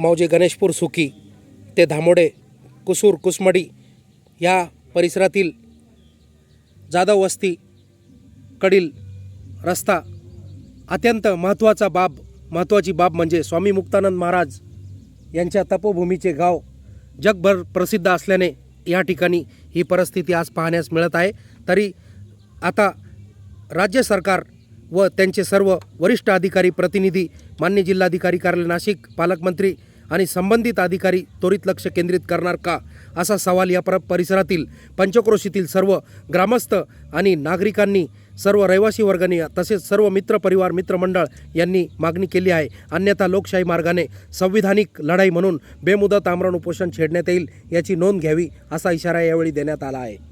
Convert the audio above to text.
मौजे गणेशपूर सुकी ते धामोडे कुसूर कुसमडी या परिसरातील जाधव वस्ती कडील रस्ता अत्यंत महत्त्वाचा बाब महत्त्वाची बाब म्हणजे स्वामी मुक्तानंद महाराज यांच्या तपोभूमीचे गाव जगभर प्रसिद्ध असल्याने या ठिकाणी ही परिस्थिती आज पाहण्यास मिळत आहे. तरी आता राज्य सरकार व त्यांचे सर्व वरिष्ठ अधिकारी प्रतिनिधी मान्य जिल्हाधिकारी कार्यालय नाशिक पालकमंत्री आणि संबंधित अधिकारी त्वरित लक्ष केंद्रित करणार का असा सवाल या पर परिसरातील पंचक्रोशीतील सर्व ग्रामस्थ आणि नागरिकांनी सर्व रहिवासी वर्गाने तसेच सर्व मित्रपरिवार मित्रमंडळ यांनी मागणी केली आहे. अन्यथा लोकशाही मार्गाने संविधानिक लढाई म्हणून बेमुदत आमरण उपोषण छेडण्यात येईल याची नोंद घ्यावी असा इशारा यावेळी देण्यात आला आहे.